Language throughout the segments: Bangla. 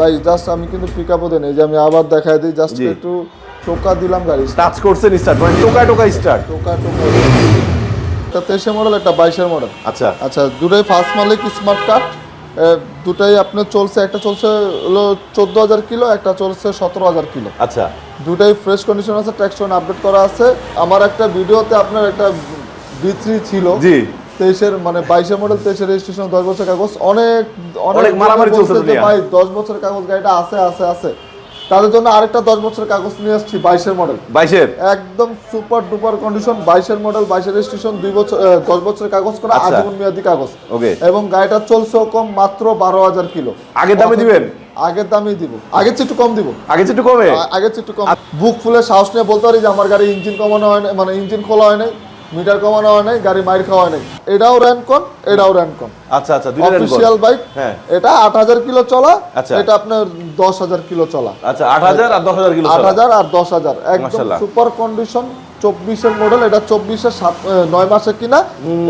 ভাই জাস্ট আমি কিন্তু পিক আপও দেন এই যে আমি আবার দেখাই দিই জাস্ট একটু টোকা দিলাম গাড়ি। টাচ করছেন স্টার্ট মানে টোকা টোকা স্টার্ট টোকা টোকা। একটা তেইশের মডেল একটা বাইশের মডেল আচ্ছা। আচ্ছা দুটাই ফার্স্ট মালিক স্মার্ট কার্ড দুটাই আপনার চলছে একটা চলছে হলো চোদ্দ হাজার কিলো একটা চলছে সতেরো হাজার কিলো। আচ্ছা। দুটাই ফ্রেশ কন্ডিশন আছে ট্যাক্স আপডেট করা আছে। আমার একটা ভিডিওতে আপনার একটা বিক্রি ছিল। জি। তেইশের মানে বাইশের মডেল তেইশের রেজিস্ট্রেশন দশ বছর কাগজ অনেক অনেক মারামারি চলছে। ভাই দশ বছরের কাগজ গাড়িটা আছে আছে আছে। তাদের জন্য আরেকটা দশ বছরের কাগজ নিয়ে আসছি বাইশের মডেল বাইশের? একদম সুপার ডুপার কন্ডিশন বাইশের মডেল বাইশের রেজিস্ট্রেশন দুই বছর দশ বছরের কাগজ করা আচ্ছা। আজীবন মেয়াদি কাগজ। ওকে এবং গাড়িটা চলছেও কম মাত্র বারো হাজার কিলো। আগের দামে দিবেন? আগের দামই দিব। আগের চেয়ে একটু কম দিব। আগে চেয়ে একটু কমে? আগের চেয়ে একটু কম। বুক ফুলে সাহস নিয়ে বলতে পারি যে আমার গাড়ি ইঞ্জিন কমানো হয় মানে ইঞ্জিন খোলা হয় নাই। মিটার কমানো হয় নাই গাড়ি মাইর খাওয়া নাই। এটাও র্যানকন এটাও র্যানকন আচ্ছা আচ্ছা দুইটা রেন অফিসিয়াল বাইক হ্যাঁ। এটা আট হাজার কিলো চলা আচ্ছা। এটা আপনার দশ হাজার কিলো চলা। আচ্ছা আট হাজার আর দশ হাজার কিলো আট চলা। হাজার আর দশ হাজার। একদম সুপার কন্ডিশন চব্বিশের মডেল এটা চব্বিশের সাত আহ, নয় মাসে কিনা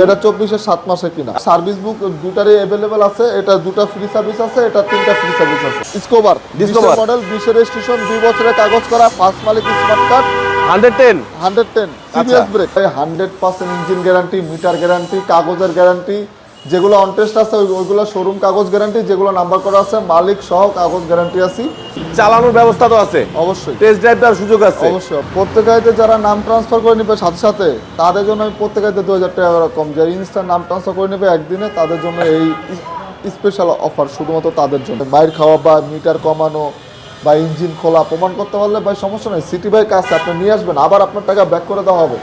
এটা চব্বিশের সাত মাসে কিনা। সার্ভিস বুক দুটারই অ্যাভেলেবেল আছে এটা দুটা ফ্রি সার্ভিস আছে এটা তিনটা ফ্রি সার্ভিস আছে। Discover Discover। মডেল বিশের রেজিস্ট্রেশন দুই বছরের কাগজ করা ফার্স্ট মালিক smart card hundred ten? Hundred ten CBS brake hundred percent engine guarantee meter guarantee কাগজের গ্যারান্টি যেগুলো অনটেস্ট আছে ওইগুলো শোরুম কাগজ গ্যারান্টি যেগুলো নাম্বার করা আছে মালিক সহ কাগজ গ্যারান্টি আছে। চালানোর ব্যবস্থা তো আছে। অবশ্যই। টেস্ট ড্রাইভ দেওয়ার সুযোগ আছে। অবশ্যই। প্রত্যেকাইতে যারা নাম ট্রান্সফার করে নেবে সাথে সাথে তাদের জন্য আমি প্রত্যেকাইতে দু হাজার টাকা কম। যারা ইনস্ট্যান্ট নাম ট্রান্সফার করে নেবে একদিনে তাদের জন্য এই স্পেশাল অফার শুধুমাত্র তাদের জন্য। বাইর খাওয়া বা মিটার কমানো বা ইঞ্জিন খোলা প্রমাণ করতে পারলে ভাই সমস্যা নেই। সিটি বাইক আছে আপনি নিয়ে আসবেন আবার আপনার টাকা ব্যাক করে দেওয়া হবে।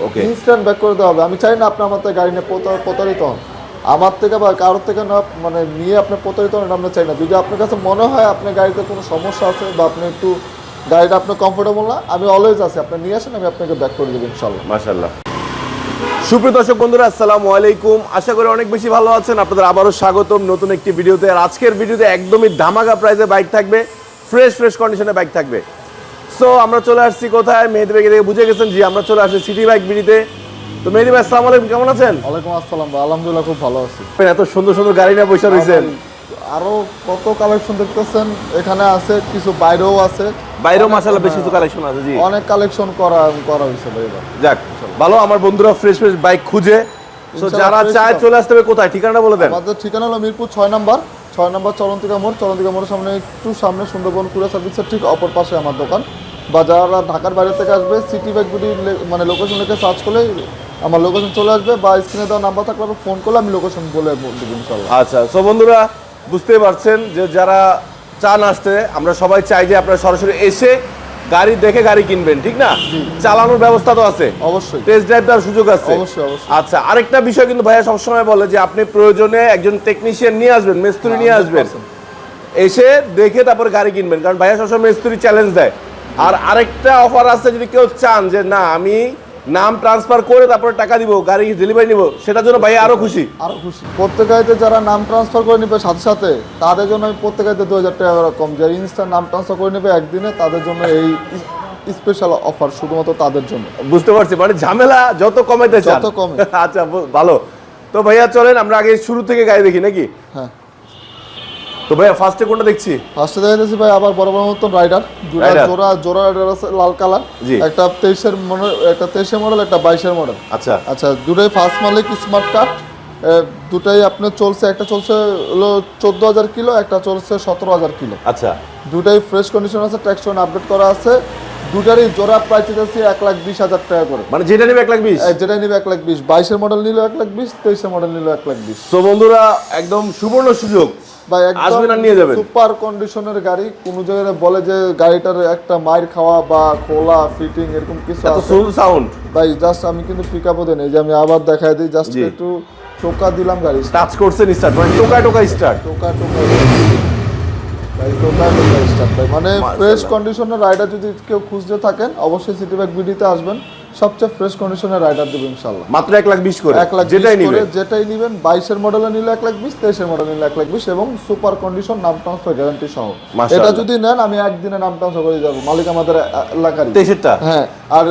ওকে। ইনস্ট্যান্ট ব্যাক করে দেওয়া হবে। আমি চাই না আপনি আমার থেকে গাড়ি নিয়ে প্রতা- প্রতারিত হন। আমার থেকে বা কারোর থেকে না মানে নিয়ে আপনি প্রতারিত হন আমরা চাই না। যদি আপনার কাছে মনে হয় আপনার গাড়িতে কোনো সমস্যা আছে বা আপনি একটু গাড়িটা আপনার কমফোর্টেবল না আমি অলওয়েজ আছি। আপনি নিয়ে আসেন আমি আপনাকে ব্যাক করে দেবো ইনশাল্লাহ মাশাল্লাহ সুপ্রিয় দর্শক বন্ধুরা আসসালামু আলাইকুম। আশা করি অনেক বেশি ভালো আছেন। আপনাদের আবারও স্বাগতম নতুন একটি ভিডিওতে। আর আজকের ভিডিওতে একদমই ধামাকা প্রাইজে বাইক থাকবে। ফ্রেশ ফ্রেশ কন্ডিশনে বাইক থাকবে। সো আমরা চলে আসছি কোথায়? মেহেদি বাইকে দেখে বুঝে গেছেন জি আমরা চলে আসছি সিটি বাইক বিডিতে তো মেহেদি ভাই আসসালামু আলাইকুম কেমন আছেন? ওয়ালাইকুম আসসালাম ভাই আলহামদুলিল্লাহ খুব ভালো আছি। এত সুন্দর সুন্দর গাড়ি নিয়ে বসে রয়েছেন আরও কত কালেকশন দেখতেছেন? এখানে আছে কিছু বাইরেও আছে। বাইরেও মাসাল্লাহ বেশ কিছু কালেকশন আছে জি। অনেক কালেকশন করা করা হয়েছে ভাই এবার। যাক ভালো আমার বন্ধুরা ফ্রেশ ফ্রেশ বাইক খুঁজে। ইনশাল্লাহ যারা চায় চলে আসতে হবে কোথায়? ঠিকানা বলে দেন। আমাদের ঠিকানা হলো মিরপুর ছয় নম্বর ছয় নম্বর চলন্তিকা মোড়, চলন্তিকা মোড়ের সামনে একটু সামনে সুন্দরবন কুড়া সার্ভিসের ঠিক অপর পাশে আমার দোকান। বা যারা ঢাকার বাইরে থেকে আসবে সিটি ব্যাগগুলি মানে লোকেশন লিখে সার্চ করলে আমার লোকেশন চলে আসবে বা স্ক্রিনে দেওয়া নাম্বার থাকলে ফোন করলে আমি লোকেশন বলে দেবো ইনশাল্লাহ আচ্ছা সো বন্ধুরা, বুঝতেই পারছেন যে যারা চান আসতে, আমরা সবাই চাই যে আপনারা সরাসরি এসে গাড়ি দেখে গাড়ি কিনবেন ঠিক না? চালানোর ব্যবস্থা তো আছে। অবশ্যই। টেস্ট ড্রাইভ দেওয়ার সুযোগ আছে। অবশ্যই, অবশ্যই। আচ্ছা আরেকটা বিষয় কিন্তু ভাইয়া সবসময় বলে যে আপনি প্রয়োজনে একজন টেকনিশিয়ান নিয়ে আসবেন মিস্ত্রি নিয়ে আসবেন। এসে দেখে তারপর গাড়ি কিনবেন। কারণ ভাইয়া সবসময় মিস্ত্রি চ্যালেঞ্জ দেয়। আর আরেকটা অফার আছে যদি কেউ চান যে না আমি নাম ট্রান্সফার করে তারপরে টাকা দিব গাড়ি ডেলিভারি নিব সেটার জন্য ভাইয়া আরও খুশি। আরও খুশি। প্রত্যেকাইতে যারা নাম ট্রান্সফার করে নেবে সাথে সাথে তাদের জন্য আমি প্রত্যেকাইতে দু হাজার টাকা কম। যারা ইনস্ট্যান্ট নাম ট্রান্সফার করে নেবে একদিনে তাদের জন্য এই স্পেশাল অফার শুধুমাত্র তাদের জন্য। বুঝতে পারছি মানে ঝামেলা যত কমাইতে যত কমে। আচ্ছা ভালো। তো ভাইয়া চলেন আমরা আগে শুরু থেকে গাড়ি দেখি নাকি? হ্যাঁ। তো ভাইয়া ফার্স্টে কোনটা দেখছি? ফার্স্টে দেখা যাচ্ছে ভাই আবার বড় বড় মতন রাইডার Rider। জোড়া জোড়া রাইডার আছে লাল কালার। একটা তেইশের মডেল একটা তেইশের মডেল একটা বাইশের মডেল আচ্ছা। আচ্ছা দুটাই ফার্স্ট মালিক স্মার্ট কার্ড দুটাই আপনার চলছে একটা চলছে হলো চোদ্দ হাজার কিলো একটা চলছে সতেরো হাজার কিলো। আচ্ছা। দুটাই ফ্রেশ কন্ডিশন আছে ট্যাক্স আপডেট করা আছে। দুটারই জোড়া প্রাইস আছে এক লাখ বিশ হাজার টাকা করে। মানে যেটা নেবে এক লাখ বিশ? যেটাই নিবে এক লাখ বিশ। বাইশের মডেল নিল এক লাখ বিশ তেইশের মডেল নিল এক লাখ বিশ। তো বন্ধুরা একদম সুবর্ণ সুযোগ। আসবেন আর নিয়ে যাবেন। সুপার কন্ডিশনের গাড়ি কোনো জায়গায় বলে যে গাড়িটার একটা মায়ের খাওয়া বা খোলা ফিটিং এরকম কিছু এত আছে। সুল সাউন্ড ভাই জাস্ট আমি কিন্তু পিক আপও দেন এই যে আমি আবার দেখাই দিই জাস্ট একটু টোকা দিলাম গাড়ি। টাচ করছেন স্টার্ট মানে টোকা টোকা স্টার্ট টোকা টোকা। ভাই টোকা টোকা স্টার্ট ভাই। মানে ফ্রেশ কন্ডিশনের রাইডার যদি কেউ খুঁজতে থাকেন অবশ্যই সিটি ব্যাগ বিডিতে আসবেন। সবচেয়ে ফ্রেশ কন্ডিশনের রাইডার দেবো ইনশাল্লাহ মাত্র এক লাখ বিশ করে এক লাখ যেটাই বিশ নিবে করে যেটাই নিবেন বাইশের মডেলে নিলে এক লাখ বিশ তেইশের মডেলে নিলে এক লাখ বিশ এবং সুপার কন্ডিশন নাম ট্রান্সফার গ্যারান্টি সহ। এটা যদি নেন আমি একদিনে নাম ট্রান্সফার করে যাব। মালিক আমাদের এ- এলাকারই। তেইশেরটা? হ্যাঁ আর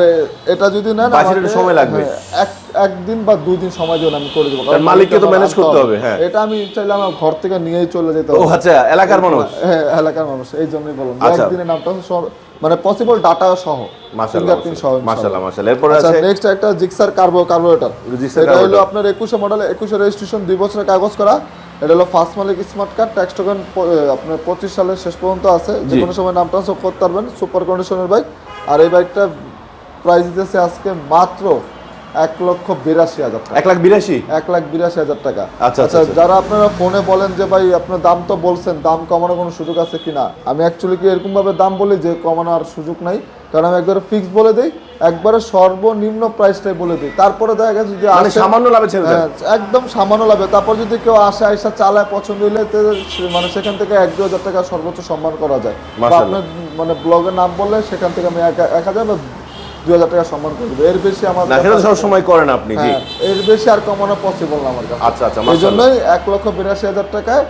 এটা যদি নেন সময় লাগবে। হ্যাঁ, এক একদিন বা দুই দিন সময় দিন আমি করে দেবো। মালিককে তো আনতে করতে হবে, হ্যাঁ। এটা আমি চাইলে আমার ঘর থেকে নিয়েই চলে যেতে ও হবে। আচ্ছা এলাকার মানুষ? হ্যাঁ এলাকার মানুষ এই জন্যই বলুন আচ্ছা। একদিনে নামটা সহ- মানে পসিবল ডাটা সহ। মাশাআল্লাহ ফিঙ্গারপ্রিন্ট সহ মাশাআল্লাহ মাশাআল্লাহ। এরপর আচ্ছা আছে নেক্সট একটা জিক্সার কার্বো কার্বোরেটর জিক্সার এটা হলো আপনার একুশে মডেল একুশে রেজিস্ট্রেশন দুই বছরের কাগজ করা। এটা হলো ফার্স্ট মালিক স্মার্ট কার্ড ট্যাক্স টোকেন আপনার পঁচিশ সালের শেষ পর্যন্ত আছে। যে কোনো সময় নাম ট্রান্সফার করতে পারবেন সুপার কন্ডিশনের বাইক আর এই বাইকটা প্রাইস দিতেছে আজকে মাত্র এক লক্ষ বিরাশি হাজার টাকা। এক লাখ বিরাশি? এক লাখ বিরাশি হাজার টাকা। আচ্ছা, আচ্ছা, আচ্ছা। যারা আপনারা ফোনে বলেন যে ভাই আপনার দাম তো বলছেন দাম কমানোর কোনো সুযোগ আছে কিনা? আমি অ্যাকচুয়ালি কি এরকম ভাবে দাম বলি যে কমানোর সুযোগ নাই। কারণ আমি একবারে ফিক্স বলে দিই একবারে সর্বনিম্ন প্রাইসটাই বলে দিই। তারপরে দেখা গেছে যে মানে সামান্য লাভে ছেড়ে হ্যাঁ, একদম সামান্য লাভে। তারপর যদি কেউ আসে আইসা চালায় পছন্দ হইলে মানে সেখান থেকে এক দু হাজার টাকা সর্বোচ্চ সম্মান করা যায়। আপনার মানে ব্লগের নাম বললে সেখান থেকে আমি এক এক হাজার বা দুই হাজার টাকা সম্মান করে দেবো এর বেশি আমার সেটা সবসময় করেন আপনি জি। হ্যাঁ, এর বেশি আর কমানো পসিবল না আমার কাছে। আচ্ছা আচ্ছা এই জন্যই এক লক্ষ বিরাশি হাজার টাকায়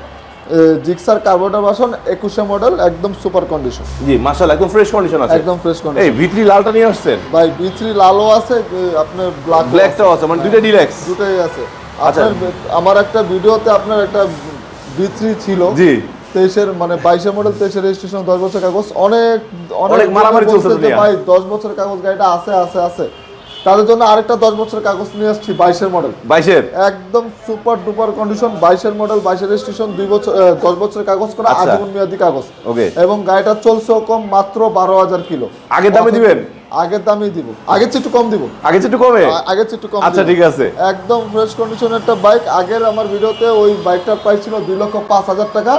জিক্সার কার্বোটার বাসন একুশে মডেল একদম সুপার কন্ডিশন জি মাশাআল্লাহ একদম ফ্রেশ কন্ডিশন আছে। একদম ফ্রেশ এই ভিতরি লালটা নিয়ে আসছেন? ভাই লালও আছে আপনার ব্ল্যাক ব্ল্যাকটাও আছে। মানে দুইটা ডিলাক্স দুটোই আছে। আচ্ছা। আমার একটা ভিডিওতে আপনার একটা বিচরি ছিল। জি। তেইশের মানে বাইশের মডেল তেইশের রেজিস্ট্রেশন দশ বছর কাগজ অনেক অনেক মারামারি চলছে ভাই দশ বছরের কাগজ গাড়িটা আছে আছে আছে। তাদের জন্য আরেকটা দশ বছরের কাগজ নিয়ে আসছি বাইশের মডেল বাইশের? একদম সুপার ডুপার কন্ডিশন বাইশের মডেল বাইশের রেজিস্ট্রেশন দুই বছর দশ বছরের কাগজ করা আচ্ছা। আজীবন মেয়াদি কাগজ। ওকে এবং গাড়িটা চলছেও কম মাত্র বারো হাজার কিলো। আগের দামে দিবেন? আগের দামই দিব। আগের চেয়ে একটু কম দিব। আগে চেয়ে একটু কমে? আগের চেয়ে একটু কম আচ্ছা ঠিক আছে। একদম ফ্রেশ কন্ডিশনের একটা বাইক আগের আমার ভিডিওতে ওই বাইকটার প্রাইস ছিল দুই লক্ষ পাঁচ হাজার টাকা।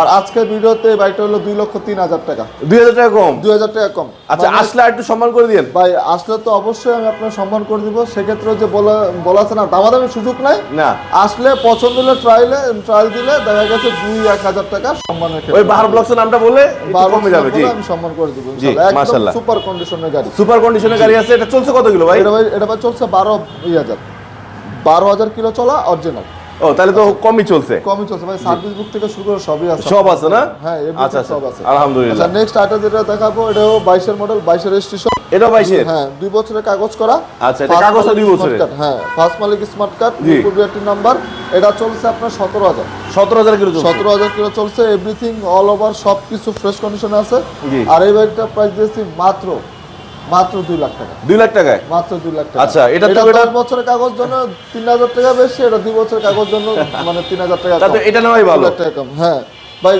আর আজকের ভিডিওতে বাইকটা হলো দুই লক্ষ তিন হাজার টাকা। দুই হাজার টাকা কম? দুই হাজার টাকা কম। আচ্ছা মানে- আসলে একটু সম্মান করে দিন ভাই আসলে তো অবশ্যই আমি আপনার সম্মান করে দিব। সেক্ষেত্রে যে বলা বলা আছে না দামাদামি সুযোগ নাই। না। আসলে পছন্দ হলে ট্রায়ালে ট্রায়াল দিলে দেখা গেছে দুই এক হাজার টাকা সম্মানের ওই বাহার ব্লকসের নামটা বলে কমে যাবে জি। আমি সম্মান করে দিব মাশাআল্লাহ। সুপার কন্ডিশনের গাড়ি। সুপার কন্ডিশনের গাড়ি আছে এটা চলছে কত কিলো ভাই? এটা ভাই এটা চলছে বারো হাজার। বারো হাজার কিলো চলা অরিজিনাল ও তাহলে তো কমই চলছে। কমই চলছে ভাই সার্ভিস বুক থেকে শুরু করে সবই আছে। সব আছে না? হ্যাঁ আচ্ছা আচ্ছা। সব আছে। আলহামদুলিল্লাহ। আচ্ছা নেক্সট আইটা যেটা দেখাবো এটাও বাইশের মডেল বাইশের রেজিস্ট্রেশন এটাও বাইশের? হ্যাঁ দুই বছরের কাগজ করা। আচ্ছা, এটা কাগজটা দুই বছরের। হ্যাঁ ফার্স্ট মালিক স্মার্ট কার্ড জি। রিপোর্টিং নাম্বার এটা চলছে আপনার সতেরো হাজার। সতেরো হাজার কিলো চলছে? সতেরো হাজার কিলো চলছে এভরিথিং অল ওভার সব কিছু ফ্রেশ কন্ডিশনে আছে। আর এই বাইকটা প্রাইস দিয়েছি মাত্র মাত্র 2 লাখ টাকা। 2 লাখ টাকায়? মাত্র 2 লাখ টাকা। আচ্ছা, এটা তো এটা বছরের কাগজ জন্য তিন হাজার টাকা বেশি এটা দুই বছরের কাগজ জন্য মানে তিন হাজার টাকা তাহলে এটা নেওয়াই ভালো। দু লাখ টাকা কম হ্যাঁ। ভাই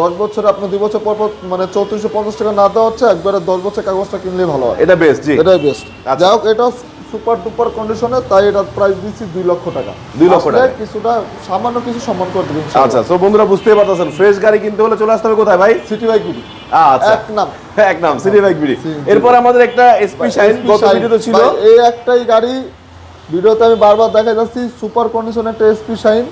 দশ বছর আপনার দুই বছর পর পর মানে চৌত্রিশশো পঞ্চাশ টাকা না দেওয়া হচ্ছে একবারে দশ বছর কাগজটা কিনলেই ভালো হয়। এটা বেস্ট জি। এটাই বেস্ট আচ্ছা। যাই হোক এটা সুপার ডুপার কন্ডিশনে তাই এটার প্রাইস দিচ্ছি দুই লক্ষ টাকা। দুই লক্ষ টাকা। কিছুটা সামান্য কিছু সম্মান করে দেবেন আচ্ছা তো বন্ধুরা বুঝতেই পারতেছেন ফ্রেশ গাড়ি কিনতে হলে চলে আসতে হবে কোথায় ভাই? সিটি বাইক গুলি আচ্ছা। এক নাম। এক নাম সিটি বাইক বিডি। এরপর আমাদের একটা এসপি শাইন গত। ভিডিওতে ছিল। এই একটাই গাড়ি ভিডিওতে আমি বারবার দেখা যাচ্ছি সুপার কন্ডিশন একটা এসপি শাইন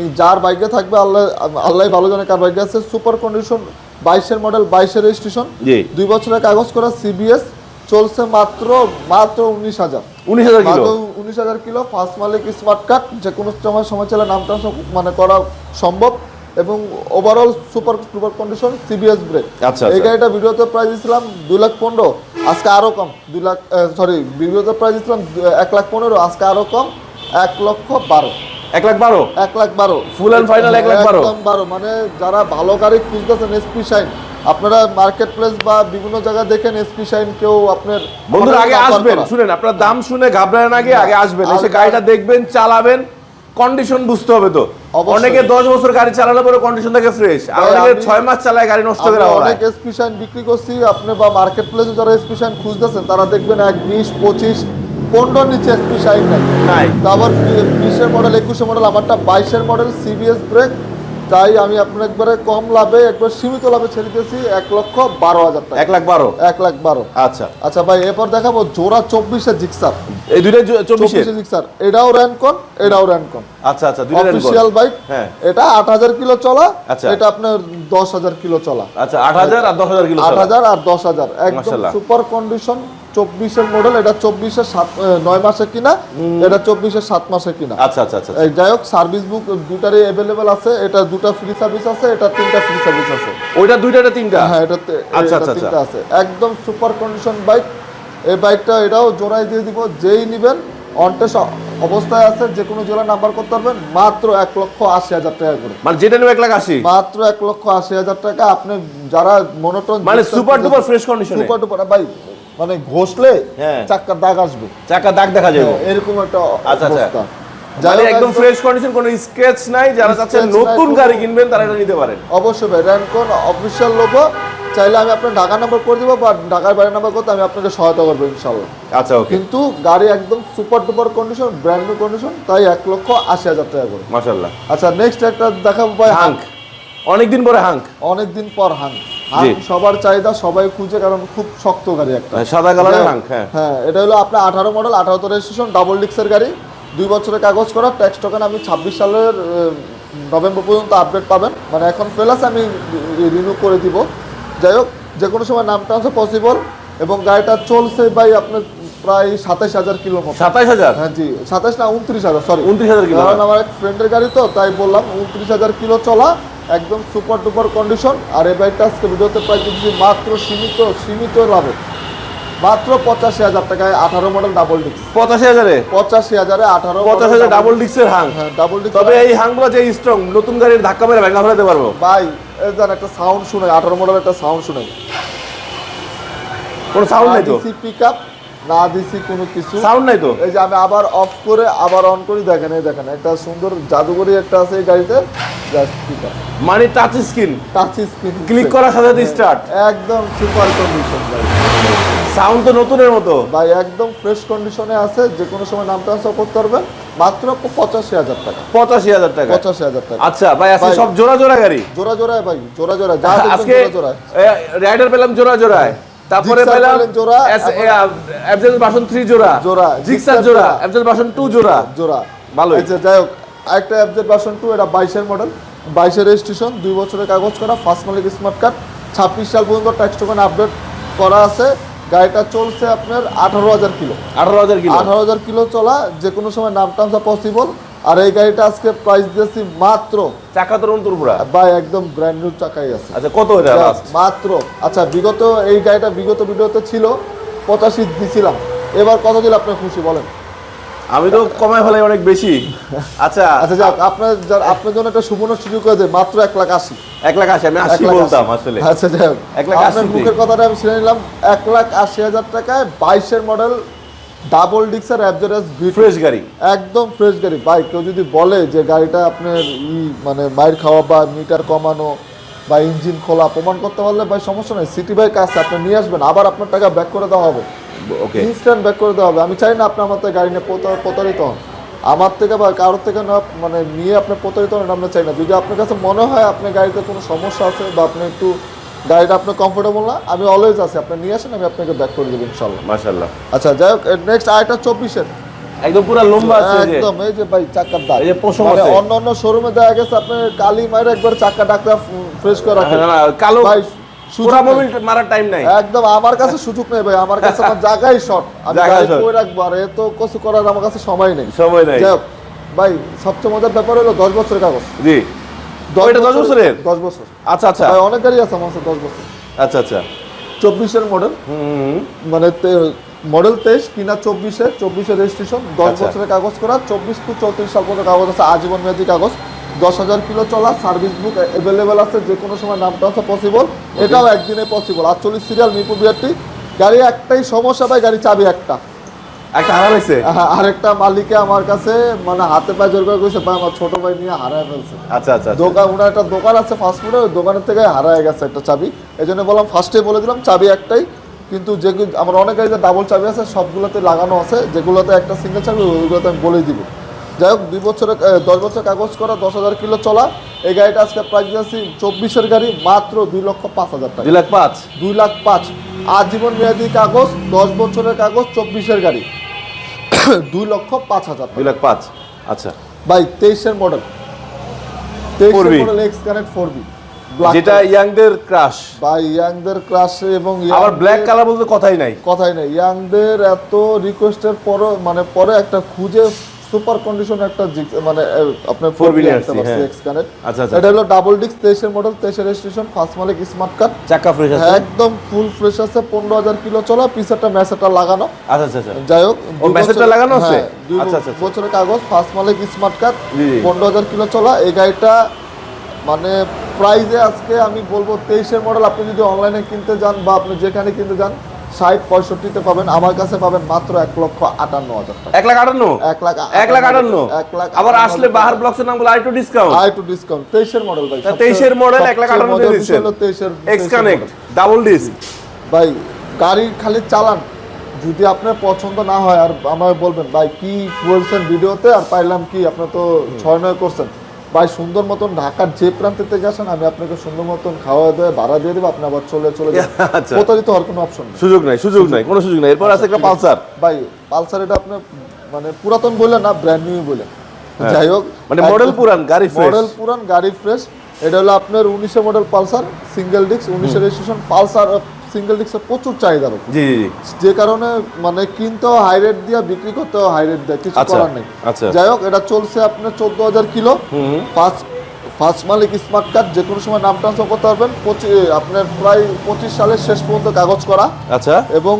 এই যার বাইকে থাকবে আল্লাহ আল্লাহ ভালো জানে কার বাইকে আছে। সুপার কন্ডিশন বাইশের মডেল বাইশের রেজিস্ট্রেশন জি। দুই বছরের কাগজ করা সিবিএস চলছে মাত্র মাত্র উনিশ হাজার। উনিশ হাজার কিলো? উনিশ হাজার কিলো ফার্স্ট মালিক স্মার্ট কার্ড যে কোনো সময় সময় চাইলে নাম ট্রান্সফার মানে করা সম্ভব। এবং overall super super condition CBS brake আচ্ছা, এই। গাড়িটা ভিডিওতে প্রাইস দিয়েছিলাম দুই লাখ পনেরো আজকে আরও কম দুই লাখ সরি ভিডিওতে প্রাইস দিয়েছিলাম এক লাখ পনেরো আজকে আরও কম এক লক্ষ বারো। এক লাখ বারো? এক লাখ বারো। Full and final এক লাখ বারো? বারো মানে যারা ভালো গাড়ি খুঁজতেছেন এসপি শাইন আপনারা মার্কেট প্লেস বা বিভিন্ন জায়গায় দেখেন এসপি শাইন কেউ আপনার বন্ধুরা আগে আসবেন শুনেন আপনার দাম শুনে ঘাবড়ান আগে আগে আসবেন এসে গাড়িটা দেখবেন চালাবেন কন্ডিশন বুঝতে হবে তো। অনেকে দশ বছর গাড়ি চালানোর পরে কন্ডিশন থাকে ফ্রেশ আর অনেকে আমি- ছয় মাস চালায় গাড়ি নষ্ট করে আবার অনেক এসপিশান বিক্রি করছি আপনি বা মার্কেট প্লেসে যারা এসপিশান খুঁজতেছেন তারা দেখবেন এক বিশ পঁচিশ পনেরো নিচে এসপিশাইন নাই। নাই। তারপর বিশের মডেল একুশে মডেল আমারটা বাইশের মডেল সিবিএস ব্রেক তাই আমি আপনার একবারে কম লাভে একবার সীমিত লাভে ছেড়ে দিয়েছি এক লক্ষ বারো হাজার টাকা। এক লাখ বারো? এক লাখ বারো। আচ্ছা। আচ্ছা ভাই এরপর দেখাবো জোড়া চব্বিশে জিক্সার। এই দুইটা চব্বিশে জিক্সার। এটাও র্যানকন এটাও র্যানকন আচ্ছা আচ্ছা অফিসিয়াল বাইক হ্যাঁ। এটা আট হাজার কিলো চলা আচ্ছা। এটা আপনার দশ হাজার কিলো চলা। আচ্ছা আট হাজার আর দশ হাজার কিলো আট হাজার আর দশ হাজার একদম। সুপার কন্ডিশন চব্বিশের মডেল এটা চব্বিশের সাত নয় মাসে কিনা এটা চব্বিশের সাত মাসে কিনা। আচ্ছা আচ্ছা আচ্ছা যাই হোক সার্ভিস বুক দুটারই অ্যাভেলেবেল আছে এটা দুটা ফ্রি সার্ভিস আছে এটা তিনটা ফ্রি সার্ভিস আছে। ওইটা দুইটা এটা তিনটা? হ্যাঁ এটাতে আচ্ছা, আচ্ছা, তিনটা আছে। একদম সুপার কন্ডিশন বাইক এই বাইকটা এটাও জোড়াই দিয়ে দিব যেই নিবেন অনটেস অবস্থায় আছে যে কোনো জেলায় নাম্বার করতে পারবেন মাত্র এক লক্ষ আশি হাজার টাকা করে। মানে যেটা নেবে এক লাখ আশি? মাত্র এক লক্ষ আশি হাজার টাকা আপনি যারা মনোটন মানে সুপার ডুপার ফ্রেশ কন্ডিশনে সুপার ডুপার ভাই মানে ঘষলে হ্যাঁ। চাক্কার দাগ আসবে। চাকা দাগ দেখা যাবে। হ্যাঁ, এরকম একটা আচ্ছা, আচ্ছা। মানে একদম ফ্রেশ কন্ডিশন কোনো স্কেচ নাই যারা চাচ্ছেন নতুন গাড়ি কিনবেন তারা এটা নিতে পারেন। অবশ্যই ভাই র্যানকন অফিসিয়াল লোগো চাইলে আমি আপনার ঢাকা নাম্বার করে দিব বা ঢাকার বাইরের নাম্বার করতে আমি আপনাকে সহায়তা করব ইনশাল্লাহ আচ্ছা ওকে কিন্তু গাড়ি একদম super duper condition brand new condition তাই এক লক্ষ আশি হাজার টাকা করে। মাশাআল্লাহ। আচ্ছা নেক্সট একটা দেখাবো ভাই হাঙ্ক অনেকদিন পরে হাঙ্ক। অনেকদিন পর হাং হাং সবার চাহিদা সবাই খুঁজে কারণ খুব শক্ত গাড়ি একটা। সাদা কালারের হ্যাঁ, হাঙ্ক হ্যাঁ। হ্যাঁ এটা হলো আপনার আঠারো মডেল আঠারোতে রেজিস্ট্রেশন ডাবল ডিক্সের গাড়ি। দুই বছরের কাগজ করা ট্যাক্স টোকেন আমি ছাব্বিশ সালের নভেম্বর পর্যন্ত আপডেট পাবেন। মানে এখন আছে আমি রিনিউ করে দিব। যাই হোক যে কোনো সময় নাম ট্রান্সফার পসিবল এবং গাড়িটা চলছে ভাই আপনার প্রায় সাতাইশ হাজার মতো। সাতাইশ হাজার? হ্যাঁ জি। সাতাইশ না উনত্রিশ হাজার সরি 29,000 কিলো। কারণ আমার এক ফ্রেন্ডের গাড়ি তো তাই বললাম উনত্রিশ হাজার কিলো চলা একদম সুপার ডুপার কন্ডিশন। আর এই বাইকটা আজকে ভিডিওতে প্রায় দিচ্ছি মাত্র সীমিত সীমিত লাভে। মাত্র পঁচাশি হাজার টাকায় আঠারো মডেল ডাবল ডিক্স পঁচাশি হাজারে? পঁচাশি হাজারে আঠারো পঞ্চাশ হাজার ডাবল ডিক্সের হাং হ্যাঁ ডাবল ডিক্স তবে এই হাঙ্কগুলো যে স্ট্রং নতুন গাড়ির ধাক্কা মেরে ভেঙা ফেলাতে পারব? ভাই যান একটা সাউন্ড শুনে আঠারো মডেল একটা সাউন্ড শুনে কোনো সাউন্ড নাই তো? পিক আপ না দিছি কোনো কিছু। সাউন্ড নাই তো? এই যে আমি আবার অফ করে আবার অন করি দেখেন এই দেখেন একটা সুন্দর জাদুঘরি একটা আছে এই গাড়িতে। মানে touch screen touch screen click করার সাথে সাথে স্টার্ট একদম সুপার কন্ডিশন ভাই। সাউন্ড তো নতুনের মতো। ভাই একদম ফ্রেশ কন্ডিশনে আছে যে কোনো সময় নাম ট্রান্সফার করতে পারবেন। মাত্র পঁচাশি হাজার টাকা। পঁচাশি হাজার টাকা। পঁচাশি হাজার টাকা। আচ্ছা ভাই আজকে সব জোড়া জোড়া গাড়ি? জোড়া জোড়ায় ভাই জোড়া জোড়া যা আজকে রাইডার পেলাম জোড়া জোড়ায়। তারপরে পেলাম জোড়া, অ্যাবজেল ভার্সন 3 জোড়া। জোড়া, জিক্সার জোড়া। অ্যাবজেল ভার্সন 2 জোড়া। জোড়া। ভালোই। আচ্ছা যাই হোক একটা অ্যাপজেট ভার্সন টু এটা বাইশের মডেল বাইশের রেজিস্ট্রেশন দুই বছরের কাগজ করা ফার্স্ট মালিক স্মার্ট কার্ড ছাব্বিশ সাল পর্যন্ত ট্যাক্স টোকেন আপডেট করা আছে। গাড়িটা চলছে আপনার আঠারো হাজার কিলো। 18000 কিলো। আঠারো হাজার কিলো চলা যে কোনো সময় নাম টামসা পসিবল আর এই গাড়িটা আজকে প্রাইস দিয়েছি মাত্র চাকা তো নতুন পুরা বা একদম ব্র্যান্ড নিউ চাকাই আছে। আচ্ছা কত এটা মাত্র। আচ্ছা বিগত এই গাড়িটা বিগত ভিডিওতে ছিল পঁচাশি দিছিলাম। এবার কত দিলে আপনার খুশি বলেন? আমি তো কমায় ফেলাই অনেক বেশি। আচ্ছা আচ্ছা যাক আপনার আপনার জন্য একটা সুবর্ণ সুযোগ করে দেয় মাত্র এক লাখ আশি। এক লাখ আশি আমি আশি বলতাম আসলে। আচ্ছা যাই হোক এক লাখ আপনার মুখের কথাটা আমি শুনে নিলাম। এক লাখ আশি হাজার টাকায় বাইশের মডেল ডাবল ডিক্সার অ্যাবজারাস ফ্রেশ গাড়ি। একদম ফ্রেশ গাড়ি। ভাই কেউ যদি বলে যে গাড়িটা আপনার ই মানে মায়ের খাওয়া বা মিটার কমানো বা ইঞ্জিন খোলা প্রমাণ করতে পারলে ভাই সমস্যা নেই। সিটি বাইক আছে আপনি নিয়ে আসবেন আবার আপনার টাকা ব্যাক করে দেওয়া হবে। ওকে ইনস্ট্যান্ট ব্যাক করে দেওয়া হবে। আমি চাই না আপনি আমার থেকে গাড়ি নিয়ে প্রতারিত হন। আমার থেকে বা কারোর থেকে না মানে নিয়ে আপনি প্রতারিত হন আমরা চাই না। যদি আপনার কাছে মনে হয় আপনার গাড়িতে কোনো সমস্যা আছে বা আপনি একটু গাড়িটা আপনার কমফোর্টেবল না আমি অলওয়েজ আছি। আপনি নিয়ে আসেন আমি আপনাকে ব্যাক করে দেবো ইনশাল্লাহ মাশাআল্লাহ। আচ্ছা যাই হোক নেক্সট আরেকটা চব্বিশের। একদম পুরো লম্বা আছে একদম এই যে ভাই চাকার দাগ। এই যে পশম মানে আছে। অন্য অন্য শোরুমে দেখা গেছে আপনার কালি মাইরে একবার চাকা ডাকটা ফ্রেশ করে রাখে না, না, কালো ভাই পুরা মোবিল মারার টাইম নাই। একদম আমার কাছে সুযোগ নেই ভাই আমার কাছে আমার জায়গাই শর্ট আমি জায়গাই গাড়ি কই রাখব? আর এত কিছু করার আমার কাছে সময় নেই। সময় নাই। ভাই সবচেয়ে মজার ব্যাপার হলো দশ বছরের কাগজ। জি। ওইটা দশ বছরের? দশ বছর। আচ্ছা আচ্ছা। ভাই অনেক গাড়ি আছে আমার কাছে দশ বছর। আচ্ছা আচ্ছা। চব্বিশের মডেল হুম মানে মডেল তেইশ কিনা চব্বিশে চব্বিশের রেজিস্ট্রেশন দশ আচ্ছা। বছরের কাগজ করা চব্বিশ টু চৌত্রিশ সাল পর্যন্ত কাগজ আছে আজীবন মেয়াদী কাগজ। দশ হাজার কিলো চলা সার্ভিস বুক অ্যাভেলেবেল আছে যে কোনো সময় নামটা আছে পসিবল এটাও একদিনে পসিবল আটচল্লিশ সিরিয়াল মিরপুর বিআরটি গাড়ি একটাই সমস্যা ভাই গাড়ি চাবি একটা। একটা হারা হয়েছে? আরেকটা মালিকে আমার কাছে মানে হাতে পায়ে জোর করে কইছে ভাই আমার ছোট ভাই নিয়ে হারায় ফেলছে। আচ্ছা আচ্ছা আচ্ছা। দোকান ওনার একটা দোকান আছে ফাস্টফুডে ওই দোকানের থেকে হারায় গেছে একটা চাবি। এই জন্য বললাম ফার্স্টে বলে দিলাম চাবি একটাই। কিন্তু আমার অনেক গাড়িতে ডাবল চাবি আছে সবগুলোতে লাগানো আছে। যেগুলোতে একটা সিঙ্গেল চাবি ওইগুলোতে আমি বলে দিব। যাই হোক দুই বছরের দশ বছর কাগজ করা দশ হাজার কিলো চলা। এই গাড়িটা আজকে প্রাইস দিয়েছি চব্বিশের গাড়ি মাত্র দুই লক্ষ পাঁচ হাজার টাকা। দুই লাখ পাঁচ? দুই লাখ পাঁচ। আজীবন মেয়াদী কাগজ দশ বছরের কাগজ চব্বিশের গাড়ি। দুই লক্ষ পাঁচ হাজার দুই লাখ পাঁচ? আচ্ছা। ভাই তেইশের মডেল তেইশের মডেল এক্স ফোর বি যেটা ইয়াংদের ক্রাশ ভাই ইয়াংদের ক্লাসে এবং আবার ব্ল্যাক কালার বলতে কথাই নাই। কথাই নেই। ইয়াংদের এত রিকোয়েস্টের পরও মানে পরে একটা খুঁজে সুপার কন্ডিশন একটা মানে আপনার ফোর হ্যাঁ। এক্স কানেক্ট আচ্ছা, আচ্ছা। এটা হলো ডাবল ডিস্ক তেইশের মডেল তেইশের রেজিস্ট্রেশন ফার্স্ট মালিক স্মার্ট কার্ড চাকা ফ্রেশ আছে একদম ফুল ফ্রেশ আছে পনেরো হাজার কিলো চলা পিছারটা ম্যাসেটা লাগানো আচ্ছা আচ্ছা আচ্ছা যাই হোক দুই লাগানো আছে? হ্যাঁ, আচ্ছা, আচ্ছা, আচ্ছা। বছরের কাগজ ফার্স্ট মালিক স্মার্ট কার্ড জি। পনেরো হাজার কিলো চলা এই গাড়িটা মানে প্রাইজে আজকে আমি বলব তেইশের মডেল আপনি যদি অনলাইনে কিনতে যান বা আপনি যেখানে কিনতে যান ষাট পঁয়ষট্টিতে পাবেন আমার কাছে পাবেন মাত্র এক লক্ষ আটান্ন হাজার টাকা। এক লাখ আটান্ন? এক লাখ এক লাখ আটান্ন? এক লাখ আবার আসলে বাহার ব্লকসের নাম বলে আরেকটু ডিসকাউন্ট আই টু ডিসকাউন্ট তেইশের মডেল ভাই তা 23 এর model এক লাখ আটান্ন তেইশের এক্স কানেক্ট ডাবল ডিস্ক ভাই গাড়ি খালি চালান। যদি আপনার পছন্দ না হয় আর আমায় বলবেন ভাই কি বলছেন ভিডিওতে? আর পাইলাম কি? আপনার তো ছয় নয় করছেন। ভাই সুন্দর মতন ঢাকার যে প্রান্তে থেকে আসেন আমি আপনাকে সুন্দর মতন খাওয়া দেওয়া ভাড়া দিয়ে দেবো আপনি আবার চলে চলে আচ্ছা। প্রতারিত হওয়ার কোনো অপশন নেই। সুযোগ নাই সুযোগ নাই কোনো সুযোগ নাই। এরপর আছে একটা পালসার। ভাই পালসার এটা আপনি মানে পুরাতন বললেন না ব্র্যান্ড নিউ বললেন যাই হোক মানে মডেল পুরান গাড়ি ফ্রেশ মডেল পুরান গাড়ি ফ্রেশ এটা হলো আপনার উনিশের মডেল পালসার সিঙ্গেল ডিস্ক উনিশের রেজিস্ট্রেশন পালসার সিঙ্গেল ডিস্কের প্রচুর চাহিদা রয়েছে জি জি যে কারণে মানে কিনতেও হাই রেট দিয়ে বিক্রি করতেও হাই রেট দেয় কিছু আচ্ছা, করার নেই। আচ্ছা। যাই হোক এটা চলছে আপনার চোদ্দ হাজার কিলো। ফার্স্ট ফার্স্ট মালিক স্মার্ট কার্ড যে কোনো সময় নাম ট্রান্সফার করতে পারবেন। আপনার প্রায় পঁচিশ সালের শেষ পর্যন্ত কাগজ করা। আচ্ছা। এবং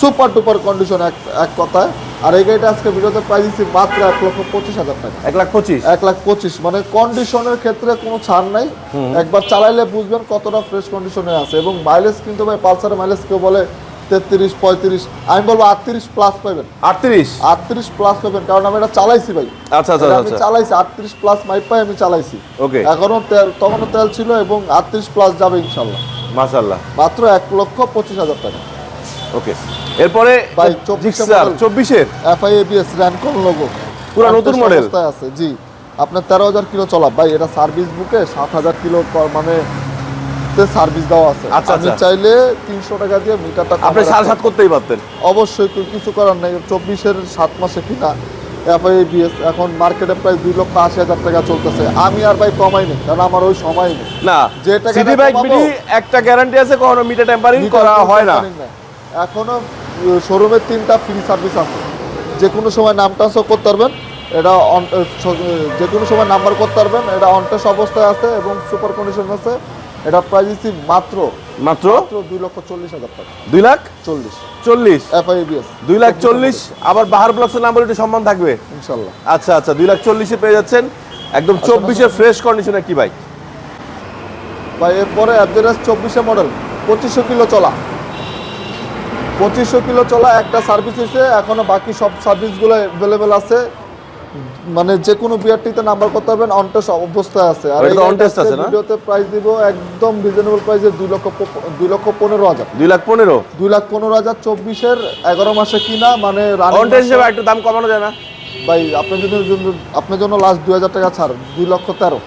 সুপার টুপার কন্ডিশন এক এক কথায়। আর এই গাড়িটা আজকে ভিডিওতে প্রাইস দিচ্ছি মাত্র এক লক্ষ পঁচিশ হাজার টাকা। এক লাখ পঁচিশ? এক লাখ পঁচিশ। মানে কন্ডিশনের ক্ষেত্রে কোনো ছাড় নাই। একবার চালাইলে বুঝবেন কতটা ফ্রেশ কন্ডিশনে আছে। এবং মাইলেজ কিন্তু ভাই পালসারের মাইলেজ কেউ বলে তেত্রিশ পঁয়ত্রিশ আমি বলব আটত্রিশ প্লাস পাবেন। আটত্রিশ? আটত্রিশ প্লাস পাবেন। কারণ আমি এটা চালাইছি ভাই। আচ্ছা আচ্ছা আমি আচ্ছা। চালাইছি আটত্রিশ প্লাস মাইপ পাই আমি চালাইছি। ওকে এখনও তেল তখনও তেল ছিল এবং আটত্রিশ প্লাস যাবে ইনশাল্লাহ। মাশাআল্লাহ। মাত্র এক লক্ষ পঁচিশ হাজার টাকা। ওকে এরপরে ভাই, 24 জিক্সার। চব্বিশের। এফআই এবিএস র্যানকন লোগো পুরা নতুন? অবস্থায় আছে জি। আপনার তেরো হাজার কিলো চলা ভাই এটা সার্ভিস বুকে সাত হাজার কিলো মানে সার্ভিস দেওয়া আছে। আচ্ছা, আমি আচ্ছা। চাইলে তিনশো টাকা দিয়ে মিটারটা আপনি সাড়ে সাত করতেই পারতেন। অবশ্যই কিছু করার নেই। চব্বিশের সাত মাসে কিনা এখন মার্কেটে প্রায় দুই লক্ষ আশি হাজার টাকা চলতেছে। আমি আর ভাই কমাই নেই কারণ আমার ওই সময় নেই। না যে বিডি একটা গ্যারান্টি আছে কখনো মিটার টেম্পারিং করা হয় না। এখনও শোরুমের তিনটা ফ্রি সার্ভিস আছে। যে কোনো সময় নাম ট্রান্সফার করতে পারবেন এটা স- যে কোনো সময় নাম্বার করতে পারবেন এটা অনটেস অবস্থায় আছে এবং সুপার কন্ডিশন আছে। এটা প্রাইস দিচ্ছি মাত্র মাত্র? দুই লক্ষ চল্লিশ হাজার টাকা। দুই লাখ? চল্লিশ। চল্লিশ? এফআইবিএস দুই লাখ চল্লিশ আবার বাহার ব্লকসের নাম্বার একটু সম্মান থাকবে? ইনশাল্লাহ। আচ্ছা আচ্ছা দুই লাখ চল্লিশে পেয়ে যাচ্ছেন। একদম চব্বিশের ফ্রেশ কন্ডিশনের কি বাইক বা এরপরে অ্যাভারেজ চব্বিশে মডেল পঁচিশশো কিলো চলা। পঁচিশশো কিলো চলা একটা সার্ভিস হয়েছে এখনও বাকি সব সার্ভিসগুলো অ্যাভেলেবেল আছে। মানে যে কোনো বিআরটিতে নাম্বার করতে পারবেন অনটেস্ট অবস্থায় আছে। আর এটা গাড়িটা আছে না? ভিডিওতে প্রাইস দিব একদম রিজনেবল প্রাইসে দুই লক্ষ প- দুই লক্ষ পনেরো হাজার। দুই লাখ পনেরো? দুই লাখ পনেরো হাজার চব্বিশের এগারো মাসে কিনা মানে কন্টেন্ট হিসেবে একটু দাম কমানো যায় না? ভাই আপনার জন্য আপনার জন্য লাস্ট দুই হাজার টাকা ছাড় দুই লক্ষ তেরো।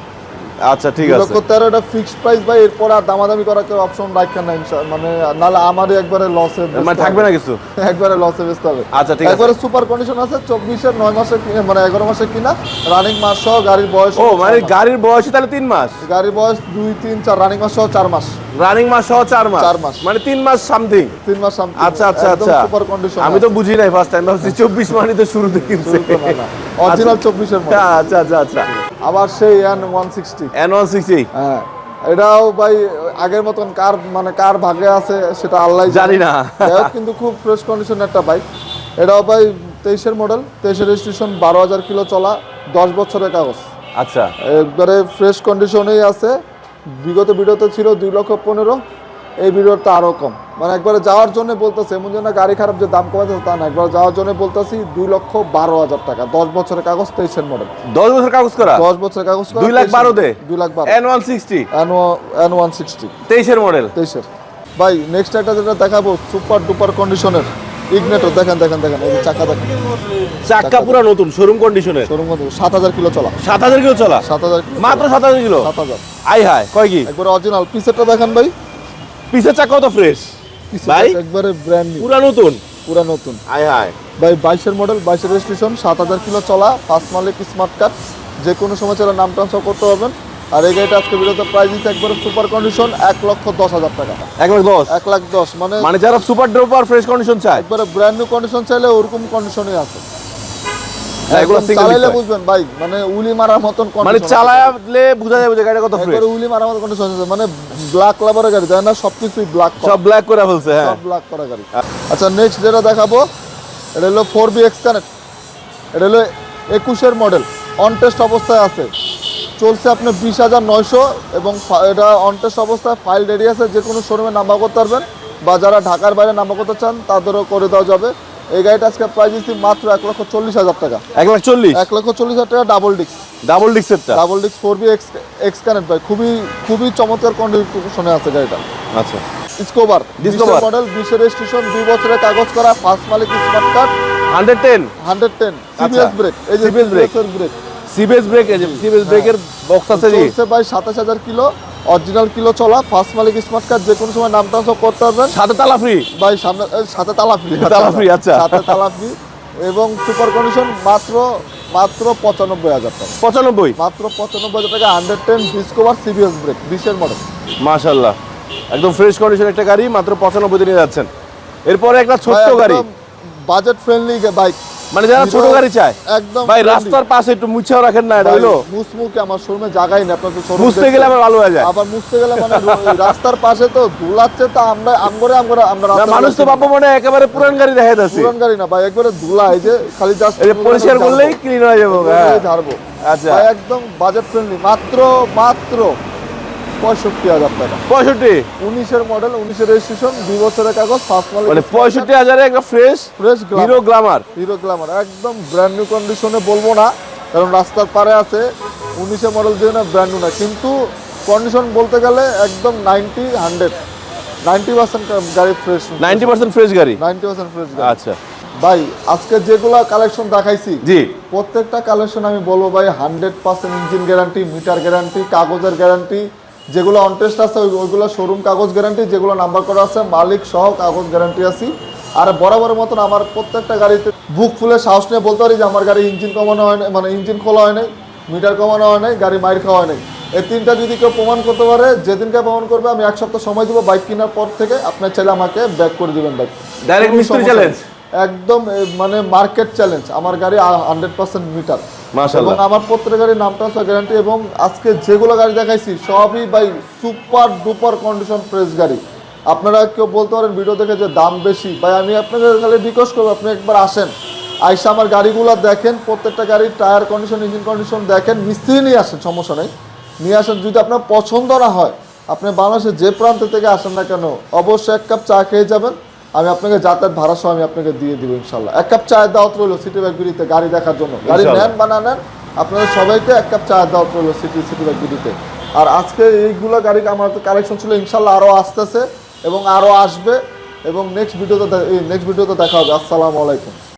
আচ্ছা ঠিক আছে। লক্ষ তেরো এটা ফিক্সড প্রাইস ভাই এরপর আর দামাদামি করার কেউ অপশন রাখেন না ইনশা- মানে নাহলে আমারই একবারে লসে মানে থাকবে না কিছু? একবারে লসে বেচতে হবে। আচ্ছা, ঠিক আছে। একবারে সুপার কন্ডিশন আছে চব্বিশের নয় মাসে কিনে- মানে এগারো মাসে কিনা রানিং মাস সহ গাড়ির বয়স ও মানে গাড়ির বয়স তাহলে তিন মাস? গাড়ির বয়স দুই তিন চার রানিং মাস সহ চার মাস। রানিং মাস সহ চার মাস? চার মাস। মানে তিন মাস সামথিং তিন মাস something। আচ্ছা আচ্ছা একদম আচ্ছা। সুপার কন্ডিশন আমি তো বুঝি নাই ফার্স্ট টাইম ভাবছি চব্বিশ মানে তো শুরুতে কিনছে। অরিজিনাল চব্বিশের আচ্ছা আচ্ছা আচ্ছা। আবার সেই N one sixty N one sixty হ্যাঁ এটাও ভাই আগের মতন কার মানে কার ভাগে আছে সেটা আল্লাহ জানি। না। কিন্তু খুব ফ্রেশ কন্ডিশন একটা বাইক এটাও ভাই তেইশের মডেল তেইশের রেজিস্ট্রেশন বারো হাজার কিলো চলা দশ বছরের কাগজ। আচ্ছা। একবারে ফ্রেশ কন্ডিশনেই আছে। বিগত ভিডিওতে ছিল দুই লক্ষ পনেরো এই ভিডিওটা আরও কম। মানে একবারে যাওয়ার জন্য বলতেছে এমন জন্য গাড়ি খারাপ যে দাম কমাতে তা না। একবার যাওয়ার জন্য বলতেছি দুই লক্ষ বারো হাজার টাকা। দশ বছরের কাগজ তেইশের মডেল দশ বছর কাগজ করা? দশ বছরের কাগজ করা, দুই লাখ বারো দে। দুই লাখ বারো। N one sixty N one sixty তেইশের মডেল তেইশের। ভাই নেক্সট একটা যেটা দেখাবো সুপার ডুপার কন্ডিশনের ইগনেটর দেখেন দেখেন দেখেন এই চাকা দেখেন। চাক্কা পুরো নতুন শোরুম কন্ডিশনের শোরুম মধ্যে সাত হাজার কিলো চলা। সাত হাজার কিলো চলা? সাত হাজার মাত্র সাত হাজার কিলো? সাত হাজার। আই হাই কয় কি? একবারে অরিজিনাল পিসেরটা দেখেন ভাই। পিছের চাক্কাও তো ফ্রেশ পিসের ভাই? একবারে ব্র্যান্ড নিউ পুরা নতুন? পুরা নতুন। আই হাই ভাই বাইশের মডেল বাইশের রেজিস্ট্রেশন সাত হাজার কিলো চলা পাঁচ মালিক স্মার্ট কার্ড যে কোনো সময় চলে নাম ট্রান্সফার করতে পারবেন। আর এই গাড়িটা আজকে বিরোধে প্রাইস দিচ্ছে একবারে সুপার কন্ডিশন এক লক্ষ দশ হাজার টাকা। একবার দশ? এক লাখ দশ মানে মানে যারা সুপার ড্রপার ফ্রেশ কন্ডিশন চায়। একবারে ব্র্যান্ড নিউ কন্ডিশন চাইলে ওরকম কন্ডিশনই আছে। হ্যাঁ, চালাইলে বুঝবেন ভাই মানে উলি মারার মতন মানে। চালালে বোঝা যাবে যে গাড়িটা কত ফ্রেশ উলি মারার মতন কন্ডিশন আছে মানে ব্ল্যাক কালারের গাড়ি তাই না? সবকিছুই ব্ল্যাক সব ব্ল্যাক করে ফেলছে হ্যাঁ। সব ব্ল্যাক করা গাড়ি। আচ্ছা নেক্সট যেটা দেখাবো এটা হলো ফোর বি এক্স কানেক্ট এটা হলো একুশের মডেল অন টেস্ট অবস্থায় আছে। চলছে আপনার বিশ হাজার নয়শো এবং এটা অন টেস্ট অবস্থায় ফাইল রেডি আছে যে কোনো শোরুমে নাম্বার করতে পারবেন। বা যারা ঢাকার বাইরে নাম্বার করতে চান তাদেরও করে দেওয়া যাবে। এই গাড়িটা আজকে প্রাইস দিচ্ছি মাত্র এক লক্ষ চল্লিশ হাজার টাকা। এক লাখ চল্লিশ? এক লক্ষ চল্লিশ হাজার টাকা double disc double ডিক্সেরটা double disc four B X X connect ভাই। খুবই খুবই চমৎকার কন্ডিশনে আছে গাড়িটা। আচ্ছা। Discover Discover। ডিসকভার মডেল বিশের রেজিস্ট্রেশন দুই বছরের কাগজ করা ফার্স্ট মালিক smart card hundred ten hundred ten CBS brake এই যে। সিবিএস ব্রেক সিবিএস ব্রেক এই যে সিবিএস ব্রেকের বক্স আছে ভাই সাতাশ হাজার কিলো। অরিজিনাল কিলো চলা ফার্স্ট মালিক স্মার্ট কার্ড যে কোনো সময় নাম ট্রান্সফার করতে পারবেন। সাথে তালা ফ্রি ভাই সামনে সাথে তালা ফ্রি তালা free, আচ্ছা। সাথে তালা ফ্রি এবং সুপার কন্ডিশন মাত্র মাত্র পঁচানব্বই হাজার টাকা। পঁচানব্বই? মাত্র পঁচানব্বই হাজার টাকা hundred ten Discover CBS brake বিশের মডেল মাশাল্লাহ একদম ফ্রেশ কন্ডিশন একটা গাড়ি মাত্র পঁচানব্বই নিয়ে যাচ্ছেন। এরপরে একটা ছোট্ট গাড়ি। বাজেট ফ্রেন্ডলি বাইক মানে যারা ছোট গাড়ি চায়। একদম ভাই রাস্তার পাশে একটু মুছেও রাখেন না এটা হইল? মুসমুকে আমার শোরুমে জায়গাই না আপনার তো showroom বুঝতে গেলে আমার ভালো হয়ে যায়। আবার মুছতে গেলে মানে রাস্তার পাশে তো ধুলাচ্ছে তো আমরা আমগরে আমগরে আমরা মানুষ তো বাপু মনে একেবারে পুরান গাড়ি দেখা যাচ্ছে পুরান গাড়ি না ভাই একবারে ধুলা এই যে খালি জাস্ট এই পরিষ্কার করলেই ক্লিন হয়ে যাবে হ্যাঁ। ঝাড়বো। আচ্ছা। ভাই একদম বাজেট ফ্রেন্ডলি মাত্র মাত্র পঁয়ষট্টি হাজার টাকা। পঁয়ষট্টি? উনিশের মডেল উনিশের রেজিস্ট্রেশন দুই বছরের কাগজ ফার্স্ট মালিক মানে পঁয়ষট্টি হাজারে একটা fresh fresh Hero Glamour Hero Glamour একদম ব্র্যান্ড নিউ কন্ডিশনে বলব না কারণ রাস্তার পারে আছে উনিশে মডেল দিয়ে না ব্র্যান্ড নিউ না। কিন্তু কন্ডিশন বলতে গেলে একদম নাইনটি হান্ড্রেড নাইনটি পার্সেন্ট গাড়ি ফ্রেশ নাইনটি পার্সেন্ট ফ্রেশ গাড়ি? নাইনটি পার্সেন্ট ফ্রেশ আচ্ছা। ভাই আজকে যেগুলা কালেকশন দেখাইছি জি। প্রত্যেকটা কালেকশন আমি বলব ভাই hundred percent engine guarantee meter guarantee কাগজের গ্যারান্টি যেগুলো অনটেস্ট আছে ওইগুলো শোরুম কাগজ গ্যারান্টি যেগুলো নাম্বার করা আছে মালিক সহ কাগজ গ্যারান্টি আছি। আর বরাবরের মতন আমার প্রত্যেকটা গাড়িতে বুক ফুলে সাহস নিয়ে বলতে পারি যে আমার গাড়ি ইঞ্জিন কমানো হয় মানে ইঞ্জিন খোলা হয় নাই মিটার কমানো হয় নাই গাড়ি মাইর খাওয়া হয় নাই। এই তিনটা যদি কেউ প্রমাণ করতে পারে যেদিনকে প্রমাণ করবে আমি এক সপ্তাহ সময় দেবো বাইক কেনার পর থেকে আপনার ছেলে আমাকে ব্যাক করে দিবেন বাইক ডাইরেক্ট মিস্ত্রি challenge? একদম মানে মার্কেট চ্যালেঞ্জ আমার গাড়ি হান্ড্রেড পার্সেন্ট মিটার এবং আমার প্রত্যেক গাড়ির নামটা ট্রান্সফার গ্যারান্টি এবং আজকে যেগুলো গাড়ি দেখাইছি সবই by super duper condition fresh গাড়ি। আপনারা কেউ বলতে পারেন ভিডিও দেখে যে দাম বেশি। ভাই আমি আপনাকে তাহলে রিকোয়েস্ট করব আপনি একবার আসেন। আইসা আমার গাড়িগুলো দেখেন প্রত্যেকটা গাড়ির টায়ার কন্ডিশন ইঞ্জিন কন্ডিশন দেখেন মিস্ত্রি নিয়ে আসেন সমস্যা নেই। নিয়ে আসেন যদি আপনার পছন্দ না হয় আপনি বাংলাদেশের যে প্রান্ত থেকে আসেন না কেন অবশ্যই এক কাপ চা খেয়ে যাবেন। আমি আপনাকে যাতায়াত ভাড়া সহ আমি আপনাকে দিয়ে দিব ইনশাল্লাহ এক কাপ চায়ের দাওয়াত রইল সিটি ব্যাগগুলিতে গাড়ি দেখার জন্য। গাড়ি। নেন বা না নেন আপনাদের সবাইকে এক কাপ চায়ের দাওয়াত রইল সিটি সিটি ব্যাগগুলিতে আর আজকে এইগুলো গাড়ি আমার তো কালেকশন ছিল ইনশাল্লাহ আরও আসতেছে এবং আরও আসবে এবং নেক্সট ভিডিওতে নেক্সট ভিডিওতে দেখা হবে। আসসালামু আলাইকুম।